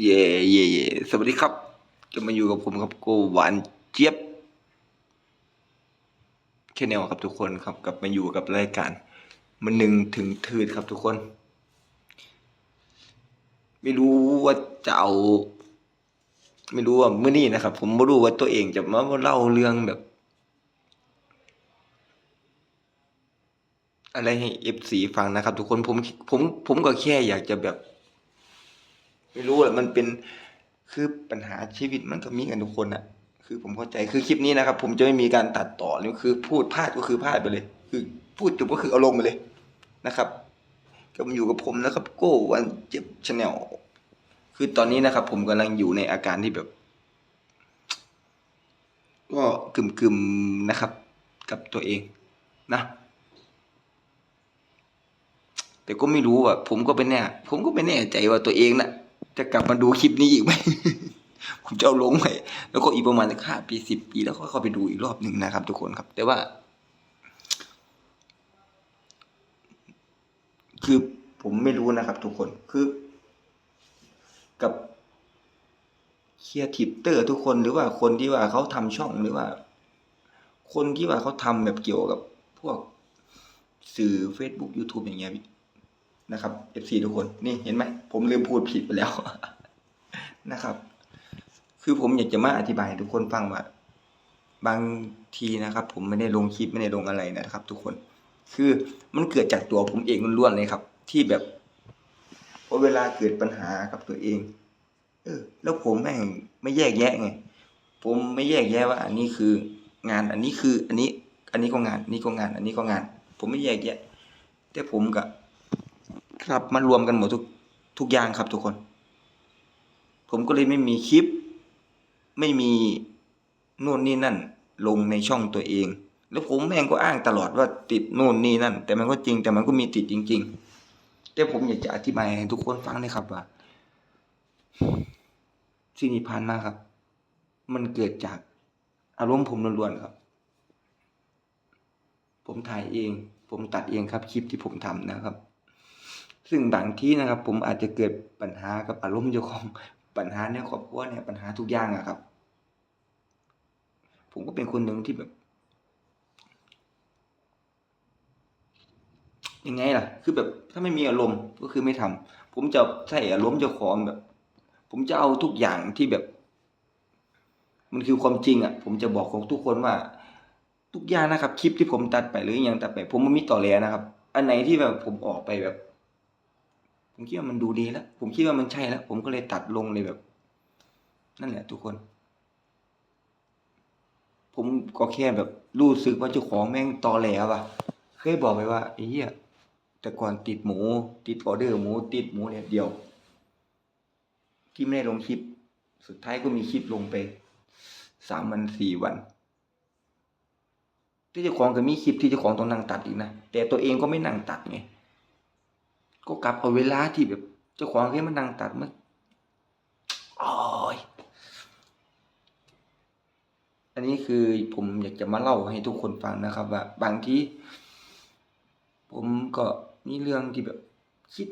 เย่เย่เย่สวัสดีครับ จะมาอยู่กับผมครับโกหวานเจี๊ยบแค่แนวครับทุกคนครับกลับมาอยู่กับรายการมันหนึ่งถึงทืดครับทุกคน ไม่รู้ว่าจะเอา ไม่รู้ว่าเมื่อนี้นะครับ ผมไม่รู้ว่าตัวเองจะมาเล่าเรื่องแบบ อะไรให้เอฟซีฟังนะครับ ทุกคนผมผมผมก็แค่อยากจะแบบ ไม่รู้แหละมันเป็นคือปัญหาชีวิตมันก็มีกันทุกคนอะคือผมเข้าใจคือคลิปนี้นะครับ ผมจะไม่มีการตัดต่อหรือคือพูดพลาดก็คือพลาดไปเลย คือพูดจบก็คือเอาลงไปเลยนะครับ ก็มาอยู่กับผมนะครับ โก้วันเจ็บชาแนลคือตอนนี้นะครับ ผมกำลังอยู่ในอาการที่แบบ ก็กึมกึมๆนะครับ กับตัวเองนะแต่ก็ไม่รู้อะผมก็ไม่แน่ผมก็ไม่แน่ใจว่าตัวเองน่ะ จะกลับมาดูคลิปนี้อีกไหม ผมจะเอาลงไหมแล้วก็อีกประมาณสักห้าปีสิบปีแล้วก็เข้าไปดูอีกรอบหนึ่งนะครับ ทุกคนครับ แต่ว่า คือผมไม่รู้นะครับ ทุกคนคือ กับเคียร์ทิปเตอร์ทุกคนหรือว่าคนที่ว่าเขาทำช่องหรือว่า คนที่ว่าเขาทำแบบเกี่ยวกับพวกสื่อ Facebook YouTube อย่างเงี้ย นะครับ FC ทุกคนนี่เห็นไหมผมลืมพูดผิดไปแล้วนะครับ คือผมอยากจะมาอธิบายทุกคนฟังว่าบางทีนะครับ ผมไม่ได้ลงคลิปไม่ได้ลงอะไรนะครับ ทุกคน คือมันเกิดจากตัวผมเองล้วนๆเลยครับ ที่แบบพอเวลาเกิดปัญหากับตัวเอง เออ แล้วผมแม่งไม่แยกแยะไง ผมไม่แยกแยะว่า อันนี้คืองานอันนี้คือ อันนี้ อันนี้ก็งานอันนี้ก็งาน อันนี้ก็งาน ผมไม่แยกแยะ แต่ผมกับ ครับมารวมกันหมดทุกทุกอย่างครับทุกคน ผมก็เลยไม่มีคลิป ไม่มีนู่นนี่นั่น ลงในช่องตัวเอง แล้วผมแม่งก็อ้างตลอดว่าติดนู่นนี่นั่น แต่มันก็จริงแต่มันก็มีติดจริง ๆ แต่ผมอยากจะอธิบายให้ทุกคนฟังนะครับว่าสิ่งที่ผ่านมาครับ มันเกิดจากอารมณ์ผมล้วนๆครับ ผมถ่ายเอง ผมตัดเองครับคลิปที่ผมทำนะครับ ซึ่งบางที่นะครับ ผมอาจจะเกิดปัญหากับอารมณ์เจ้าของปัญหาในครอบครัวเนี่ยปัญหาทุกอย่างอะครับ ผมก็เป็นคนหนึ่งที่แบบยังไงล่ะ คือแบบถ้าไม่มีอารมณ์ก็คือไม่ทำผมจะใส่อารมณ์เจ้าของแบบ ผมจะเอาทุกอย่างที่แบบ มันคือความจริงอะ ผมจะบอกของทุกคนว่า ทุกอย่างนะครับ คลิปที่ผมตัดไปหรืออย่างตัดไป ผมไมันมีต่อแหลนะครับ อันไหนที่แบบผมออกไปแบบ ผมคิดว่ามันดูดีแล้ว ผมคิดว่ามันใช่แล้ว ผมก็เลยตัดลงเลยแบบ นั่นแหละทุกคน ผมก็แค่แบบรู้สึกว่าเจ้าของแม่งตอแหลว่ะ เคยบอกไปว่าไอ้เหี้ยแต่ก่อนติดหมู ติดออเดอร์หมู ติดหมูเนี่ยเดียว ที่ไม่ได้ลงคลิป สุดท้ายก็มีคลิปลงไปสามวันสี่วันที่เจ้าของก็มีคลิปที่เจ้าของต้องนั่งตัดอีกนะแต่ตัวเองก็ไม่นั่งตัดไง ก็กลับเอาเวลาที่แบบ เจ้าของแค่มานั่งตัดมันโอ้ยอันนี้คือผมอยากจะมาเล่าให้ทุกคนฟังนะครับ ว่า บางทีผมก็มีเรื่องที่แบบ คิด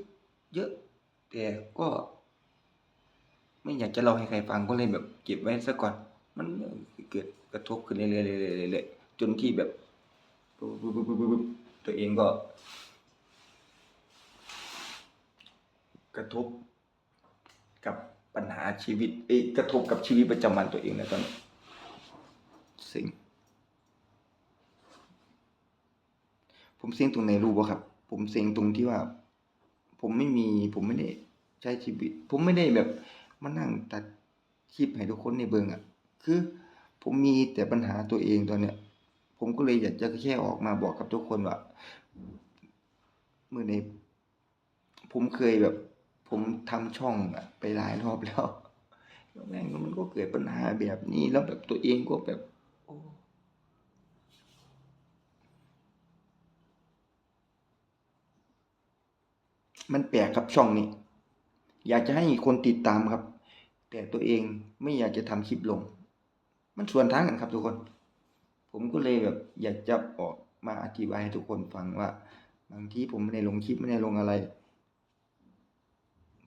เยอะ แต่ก็ ไม่อยากจะเล่าให้ใครฟังก็เลยแบบ เก็บไว้ซะก่อน มันเกิดกระทบขึ้นเรื่อยๆๆๆจนที่แบบตัวเองก็ กระทบกับปัญหาชีวิตเอ้กระทบกับชีวิตประจำวันตัวเองนะตอนนี้สิงผมเซ็งตรงไหนรู้ป่ะครับ ผมเซ็งตรงที่ว่า ผมไม่มีผมไม่ได้ใช้ชีวิต ผมไม่ได้แบบมานั่งตัดคลิปให้ทุกคนในเบิงอะ คือผมมีแต่ปัญหาตัวเองตอนเนี้ย ผมก็เลยอยากจะแค่ออกมาบอกกับทุกคนว่าเมื่อในผมเคยแบบ ผมทำช่องอะไปหลายรอบแล้วแล้วแม่งมันก็เกิดปัญหาแบบนี้แล้วแบบตัวเองก็แบบโอ้มันแปลกครับช่องนี้ อยากจะให้คนติดตามครับ แต่ตัวเองไม่อยากจะทำคลิปลง มันส่วนทางกันครับทุกคน ผมก็เลยแบบอยากจะออกมาอธิบายให้ทุกคนฟังว่า บางทีผมไม่ได้ลงคลิปไม่ได้ลงอะไร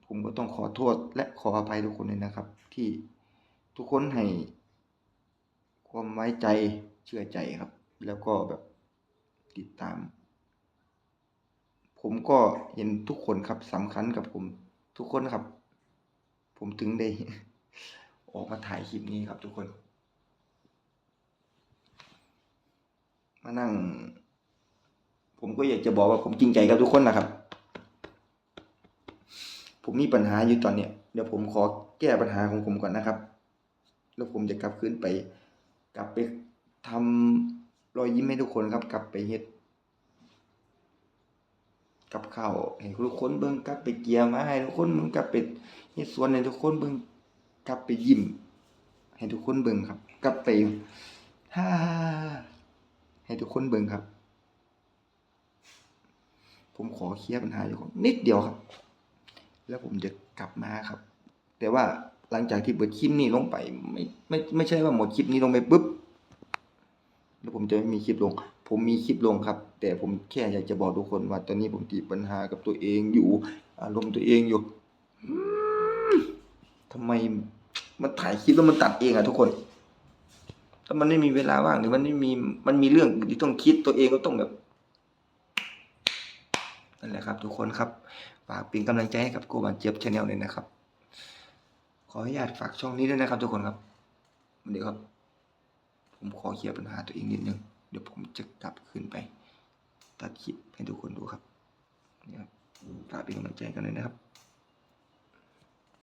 ผมก็ต้องขอโทษและขออภัยทุกคนเลยนะครับ ที่ทุกคนให้ความไว้ใจเชื่อใจครับ แล้วก็แบบติดตาม ผมก็เห็นทุกคนครับสำคัญกับผมทุกคนครับ ผมถึงได้ออกมาถ่ายคลิปนี้ครับ ทุกคน มานั่ง ผมก็อยากจะบอกว่าผมจริงใจกับทุกคนนะครับ ผมมีปัญหาอยู่ตอนเนี้ยเดี๋ยวผมขอแก้ปัญหาของผมก่อนนะครับ แล้วผมจะกลับคืนไป กลับไปทำรอยยิ้มให้ทุกคนครับ กลับไปเฮ็ดกับข้าวให้ทุกคนเบิ่งกลับไปเกียร์มาให้ทุกคนเบิ่งกลับไปเฮ็ดสวนให้ทุกคนเบิ่งกลับไปยิ้มให้ทุกคนเบิ่งครับ กลับไปฮ่าให้ทุกคนเบิ่งครับ ผมขอเคลียร์ปัญหาอยู่นิดเดียวครับ แล้วผมจะกลับมาครับ แต่ว่าหลังจากที่เปิดคลิปนี้ลงไปไม่ไม่ไม่ใช่ว่าหมดคลิปนี้ลงไปปุ๊บแล้วผมจะไม่มีคลิปลง ผมมีคลิปลงครับ แต่ผมแค่อยากจะบอกทุกคนว่าตอนนี้ผมติดปัญหากับตัวเองอยู่ อารมณ์ตัวเองอยู่อืมทำไมมันถ่ายคลิปแล้วมันตัดเองอะทุกคนถ้ามันไม่มีเวลาว่างหรือมันไม่มีมันมีเรื่องที่ต้องคิดตัวเองก็ต้องแบบ นะครับทุกคนครับฝากเป็นกำลังใจให้กับโกบันเจี๊ยบชาแนลเลยนะครับ ขออนุญาตฝากช่องนี้ด้วยนะครับ ทุกคนครับเดี๋ยวครับ ผมขอเคลียร์ปัญหาตัวเองนิดนึงเดี๋ยวผมจะกลับขึ้นไป ตัดคลิปให้ทุกคนดูครับนี่ครับฝากเป็นกำลังใจกันเลยนะครับ